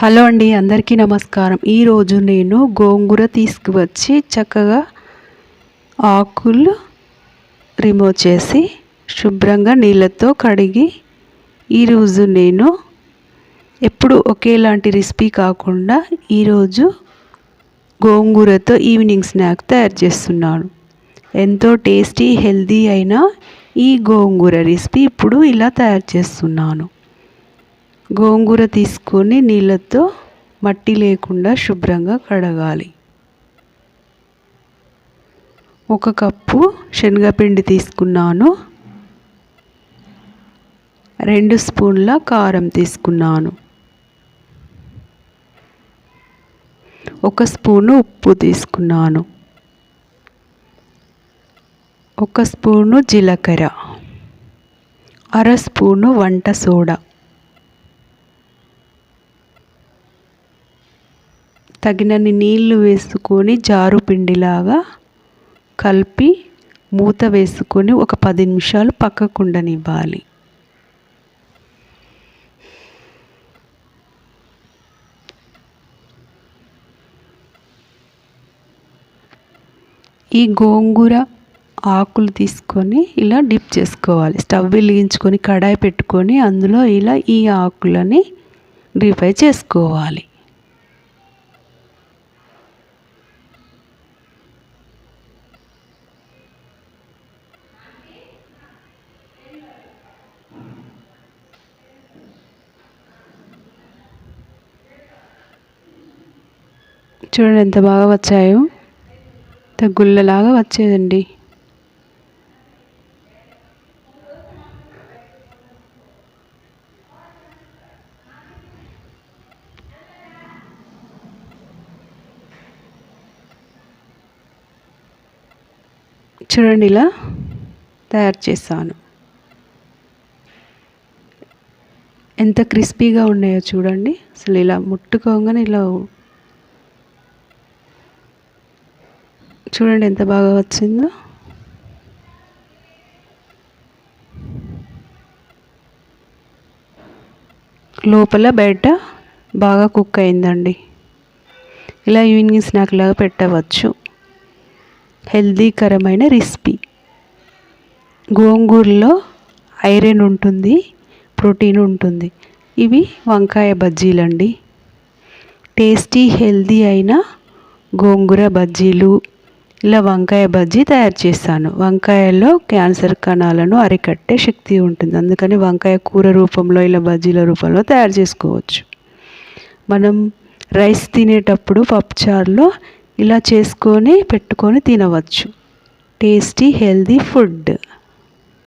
Hello అండి అందరికీ నమస్కారం. ఈరోజు నేను గోంగూర తీసుకువచ్చి చక్కగా ఆకులు రిమూవ్ చేసి శుభ్రంగా నీళ్ళతో కడిగి ఈరోజు నేను ఎప్పుడు ఒకేలాంటి రెసిపీ కాకుండా ఈరోజు గోంగూరతో ఈవినింగ్ స్నాక్ తయారు చేస్తున్నాను. ఎంతో టేస్టీ హెల్తీ అయిన ఈ గోంగూర రెసిపీ ఇప్పుడు ఇలా తయారు చేస్తున్నాను. గోంగూర తీసుకొని నీళ్ళతో మట్టి లేకుండా శుభ్రంగా కడగాలి. ఒక కప్పు శనగపిండి తీసుకున్నాను. రెండు స్పూన్ల కారం తీసుకున్నాను. ఒక స్పూను ఉప్పు తీసుకున్నాను. ఒక స్పూను జీలకర్ర. అర స్పూను వంట సోడా. తగినన్ని నీళ్ళు వేసుకొని జారు పిండిలాగా కలిపి మూత వేసుకొని ఒక పది నిమిషాలు పక్కకు ఉండనివ్వాలి ఈ గోంగూర ఆకులు తీసుకొని ఇలా డిప్ చేసుకోవాలి. స్టవ్ వెలిగించుకొని కడాయి పెట్టుకొని అందులో ఇలా ఈ ఆకులని డిఫై చేసుకోవాలి. చూడండి ఎంత బాగా వచ్చాయో. తగ్గుళ్ళలాగా వచ్చేదండి. చూడండి ఇలా తయారు చేస్తాను ఎంత క్రిస్పీగా ఉన్నాయో చూడండి. అసలు ఇలా ముట్టుకోగానే ఇలా చూడండి ఎంత బాగా వచ్చిందో. లోపల బయట బాగా కుక్ అయిందండి. ఇలా ఈవినింగ్ స్నాక్ లాగా పెట్టవచ్చు. హెల్దీకరమైన రెసిపీ. గోంగూరలో ఐరన్ ఉంటుంది ప్రోటీన్ ఉంటుంది. ఇవి వంకాయ బజ్జీలండి. టేస్టీ హెల్దీ అయిన గోంగూర బజ్జీలు ఇలా వంకాయ బజ్జీ తయారు చేస్తాను. వంకాయల్లో క్యాన్సర్ కణాలను అరికట్టే శక్తి ఉంటుంది. అందుకని వంకాయ కూర రూపంలో ఇలా బజ్జీల రూపంలో తయారు చేసుకోవచ్చు. మనం రైస్ తినేటప్పుడు పప్పుచారులో ఇలా చేసుకొని పెట్టుకొని తినవచ్చు. Tasty healthy food.